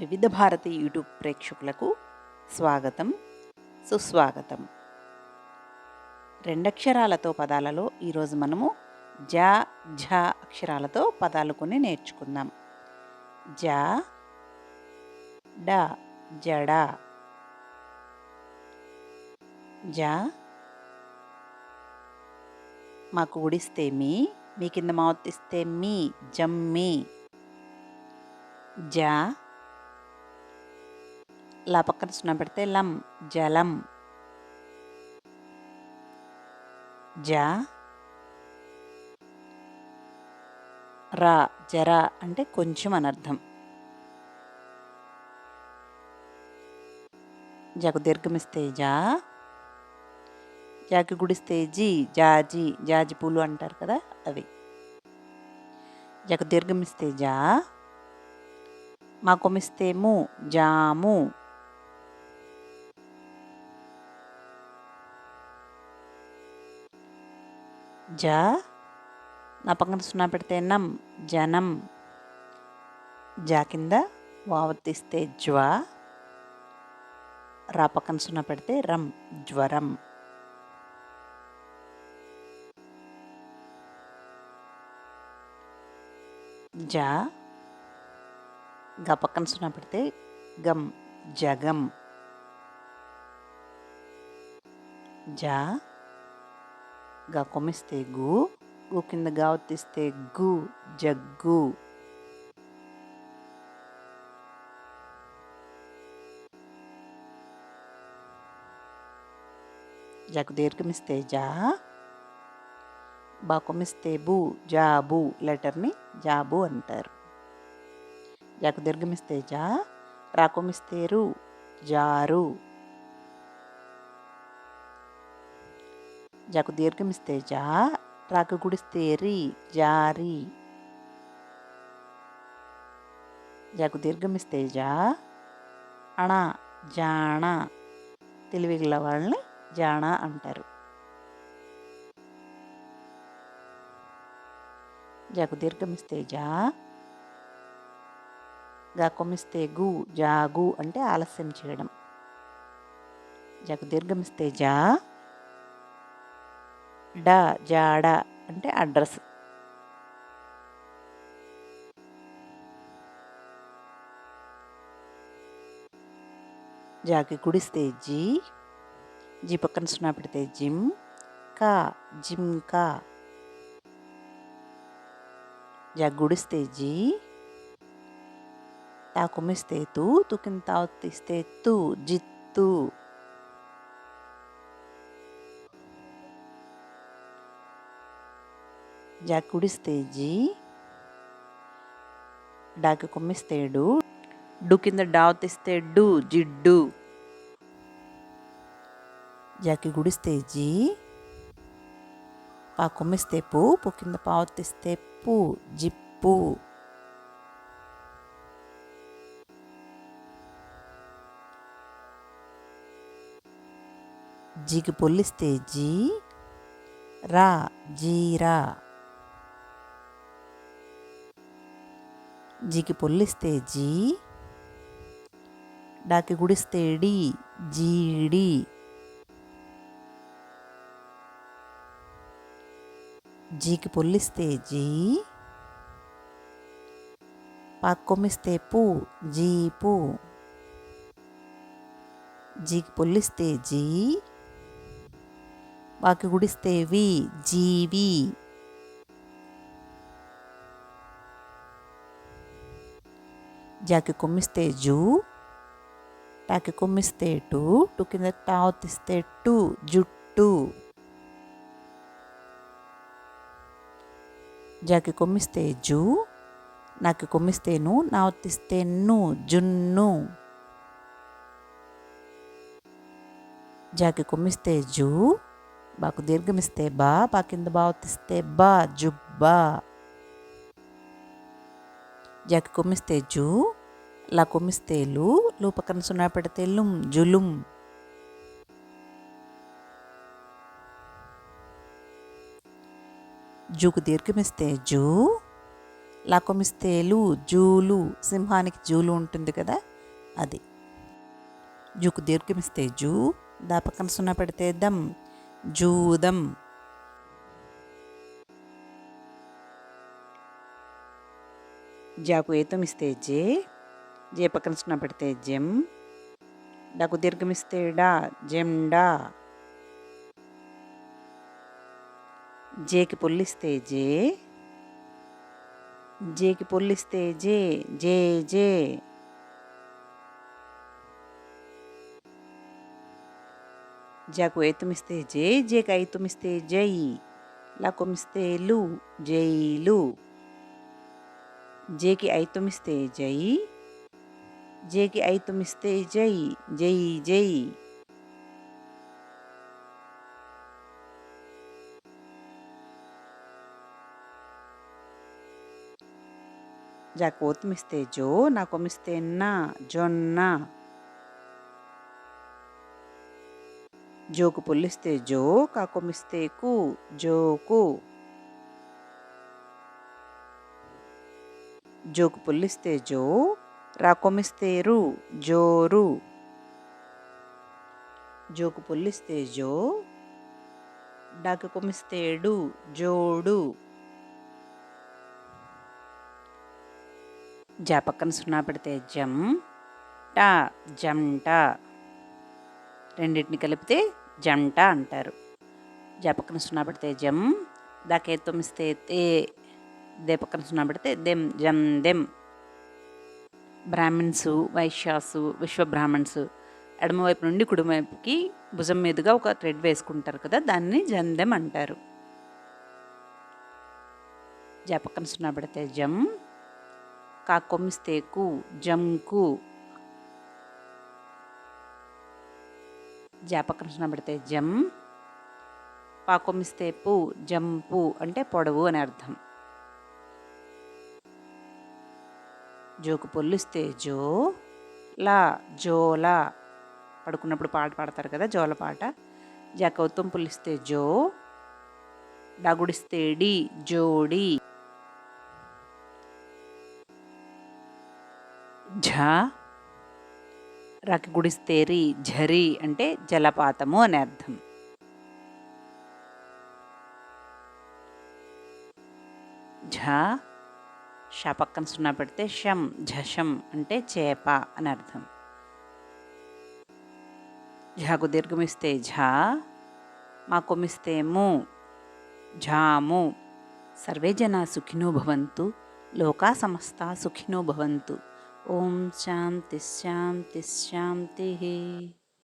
వివిధ భారతి యూట్యూబ్ ప్రేక్షకులకు స్వాగతం సుస్వాగతం. రెండక్షరాలతో పదాలలో ఈరోజు మనము జా ఝ అక్షరాలతో పదాలు కొన్ని నేర్చుకుందాం. జా డ జడ. జా మాకు ఉడిస్తే మీ మీ కింద మావత్తిస్తే మీ జమ్మి జా లా పక్కన సున్నా పెడితే లం జలం. జ రా జర అంటే కొంచెం అనర్థం జాకు దీర్ఘమిస్తే జా జాకి గుడిస్తే జీ జాజి జాజి పూలు అంటారు కదా అవి. జాకు దీర్ఘమిస్తే జా మా కొమిస్తే ము జాము. జ. నా పక్కన సున్నా పెడితే నం. జనం. జా కింద వావర్తిస్తే జ్వ. రా పక్కన సున్నా పెడితే రం. జ్వరం. జా. గ పక్కన సున్నా పెడితే గం. జగం. జా. గా కొమ్మిస్తే గు గు కింద గా ఒత్తిస్తే గు జగ్గు. జాకు దీర్ఘమిస్తే జా బా బు జాబు లెటర్ని జాబు అంటారు. జాకు దీర్ఘమిస్తే జా రాకొమిస్తే రు జారు. జాకు దీర్ఘమిస్తే జా రాకు గుడిస్తే రి జారి జాకు దీర్ఘమిస్తే జా అణ జాణ తెలివిగల వాళ్ళని జాణ అంటారు జాకు దీర్ఘమిస్తే జా గాకొమిస్తే గు జాగు అంటే ఆలస్యం చేయడం జాకు దీర్ఘమిస్తే జా డ జాడ అంటే అడ్రస్. జాకి గుడిస్తే జీ జీ పక్కన సున్నా పెడితే జిమ్ కా జిమ్ కా. జా గుడిస్తే జీ తా కుమిస్తే తూ తు కింద తీస్తే తూ జిత్తు. జా కుడిస్తే జీ డాకి కొమ్మిస్తేడు డు కింద డా ఒత్తిస్తే జిడ్డు. జాకి గుడిస్తే జీ పా కొమ్మిస్తే పు పు కింద పావు ఒత్తిస్తే పు జిప్పు. జీకి పొల్లిస్తే జీ రా జీరా. జీకి పొల్లిస్తే జీ డాకి గుడిస్తే డి జీడి. జీకి పొల్లిస్తే జీ పాక్కొమ్మిస్తే పు జీపు జీకి పొల్లిస్తే జీ వాకి గుడిస్తే వి జీవి జాకి కొమ్మిస్తే జూ టాకి కొమ్మిస్తే టు టు కింద టా ఒత్తిస్తే టు జుట్టు జాకి కొమ్మిస్తే జూ నాకు కొమ్మిస్తేను నా ను జున్ను జాకి కొమ్మిస్తే జూ బాకు దీర్ఘమిస్తే బా బా కింద బా ఒత్తిస్తే బా జుబ్బా జాకి కొమ్మిస్తే జూ లా కొమ్మిస్తే లు లు పక్కన జులుం. జూకు దీర్ఘమిస్తే జూ లాకొమిస్తే లు జూలు. సింహానికి జూలు ఉంటుంది కదా అది. జూకు దీర్ఘమిస్తే జూ దా పక్కన సున్నా పెడితే దమ్ జూదం. జాకు ఏతమిస్తే జే జే పక్కన సున్నా పెడితే జెం డాకు దీర్ఘమిస్తే డా జెండా జేకి పొల్లిస్తే జే. జేకి పొల్లిస్తే జే జే జే. జాకు ఎత్తుమిస్తే జే జేకి ఐతుమిస్తే జై. లాకొమిస్తే లు జైలు జేకి ఐతుమిస్తే జై. జేకి ఐతుమిస్తే జై జై జై. జాకు ఓతుమిస్తే జో నాకొమిస్తే నా జొన్న. జోకు పుల్లిస్తే జో కాకొమిస్తే కు జోకు. జోకు పుల్లిస్తే జో రాకొమిస్తే రు జోరు. జోకు పొల్లిస్తే జో డాకు కొమిస్తేడు జోడు. జా పక్కన సున్నా పెడితే జం టా జంట. రెండింటిని కలిపితే జంట అంటారు. జా పక్కన సున్నా పెడితే జం దాకే తొమ్మిస్తే తే దే పక్కన సున్నా పెడితే దెం జం దెం. బ్రాహ్మిన్స్ వైశ్యాసు విశ్వబ్రాహ్మణ్స్ ఎడమవైపు నుండి కుడివైపుకి భుజం మీదుగా ఒక థ్రెడ్ వేసుకుంటారు కదా దాన్ని జందెం అంటారు. జపకం పక్కన సున్నా జం కాకొమిస్తే కు జంకు. జాపకం పక్కన సున్నా జం పాకొమిస్తే పు జంపు అంటే పొడవు అని అర్థం. జోకు పొల్లిస్తే జో లా జోలా పడుకున్నప్పుడు పాట పాడతారు కదా జోల పాట. జకౌతం కౌతం జో డగుడిస్తే డి జోడి. ఝ రాకి గుడిస్తే రి ఝరి అంటే జలపాతము అని అర్థం. ఝ ష పక్కన సున్నా పెడితే షం ఝషం అంటే చేప అని అర్థం. ఝాకు దీర్ఘమిస్తే ఝా మా కొమిస్తే ము ఝాము. సర్వే జనా సుఖినో భవంతు లోకా సమస్త సుఖినో భవంతు. ఓం శాంతి శాంతి శాంతి.